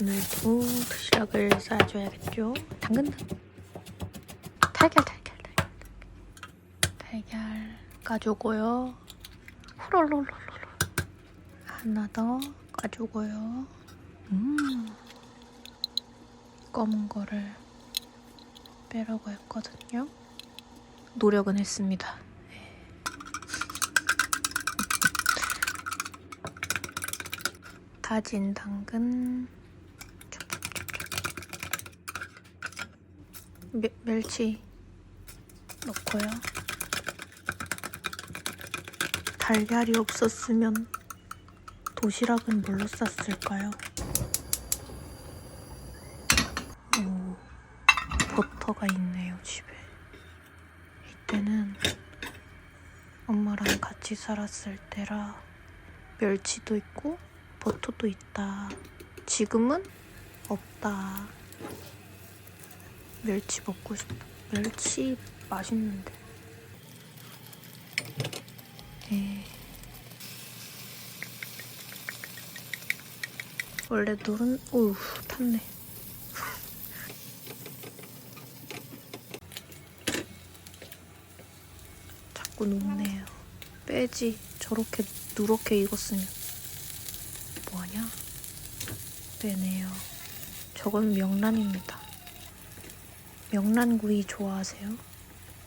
오늘도 도시락을 싸줘야겠죠. 당근 달걀 달걀 달걀 달걀 까주고요. 후롤롤롤롤 하나 더 까주고요. 음 검은 거를 빼라고 했거든요. 노력은 했습니다. 네. 다진 당근 멸, 멸치 넣고요. 달걀이 없었으면 도시락은 뭘로 쌌을까요? 오, 버터가 있네요, 집에. 이때는 엄마랑 같이 살았을 때라 멸치도 있고 버터도 있다. 지금은 없다. 멸치 먹고 싶다. 멸치 맛있는데. 네. 원래 노른 오우 탔네. 자꾸 녹네요. 빼지. 저렇게 누렇게 익었으면 뭐하냐? 빼네요. 저건 명란입니다. 명란구이 좋아하세요?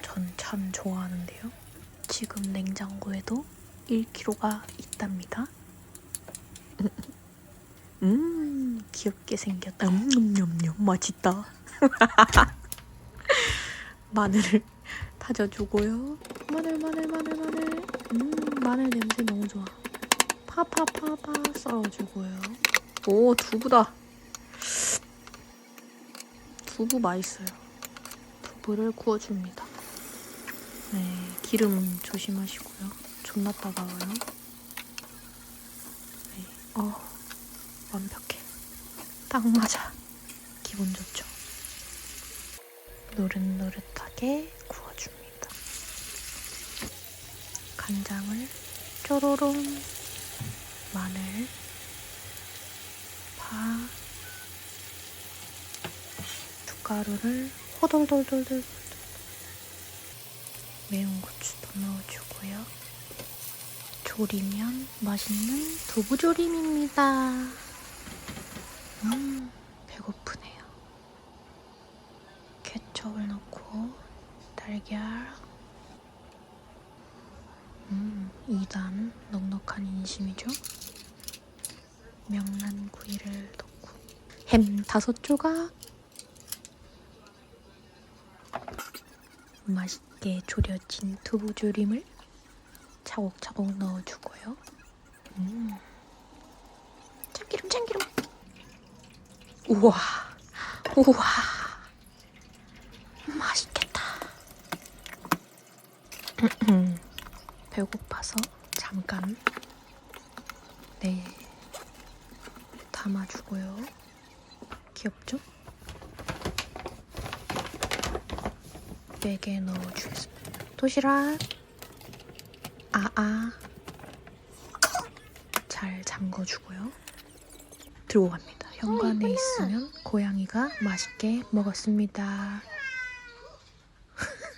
전 참 좋아하는데요. 지금 냉장고에도 1kg가 있답니다. 음, 귀엽게 생겼다. 음냠냠냠 맛있다. 마늘을 다져주고요. 마늘, 마늘, 마늘, 마늘. 음, 마늘 냄새 너무 좋아. 파파파파 썰어주고요. 오, 두부다. 두부 맛있어요. 두부를 구워줍니다. 네, 기름 조심하시고요. 존나 따가워요. 네, 어, 완벽해. 딱 맞아. 기분 좋죠. 노릇노릇하게 구워줍니다. 간장을 쪼로롱, 마늘, 파, 숟가루를 호돌돌돌돌 매운 고추도 넣어주고요. 조리면 맛있는 두부조림입니다. 음, 배고프네요. 케첩을 넣고 달걀 음, 2단 넉넉한 인심이죠. 명란구이를 넣고 햄 다섯 조각 맛있게 졸여진 두부조림을 차곡차곡 넣어주고요. 음. 참기름 참기름 우와 우와 맛있겠다. 배고파서 잠깐 네 담아주고요. 귀엽죠? 백에 넣어주겠습니다. 도시락 아아 잘 잠궈주고요. 들고 갑니다. 현관에 있으면 고양이가 맛있게 먹었습니다.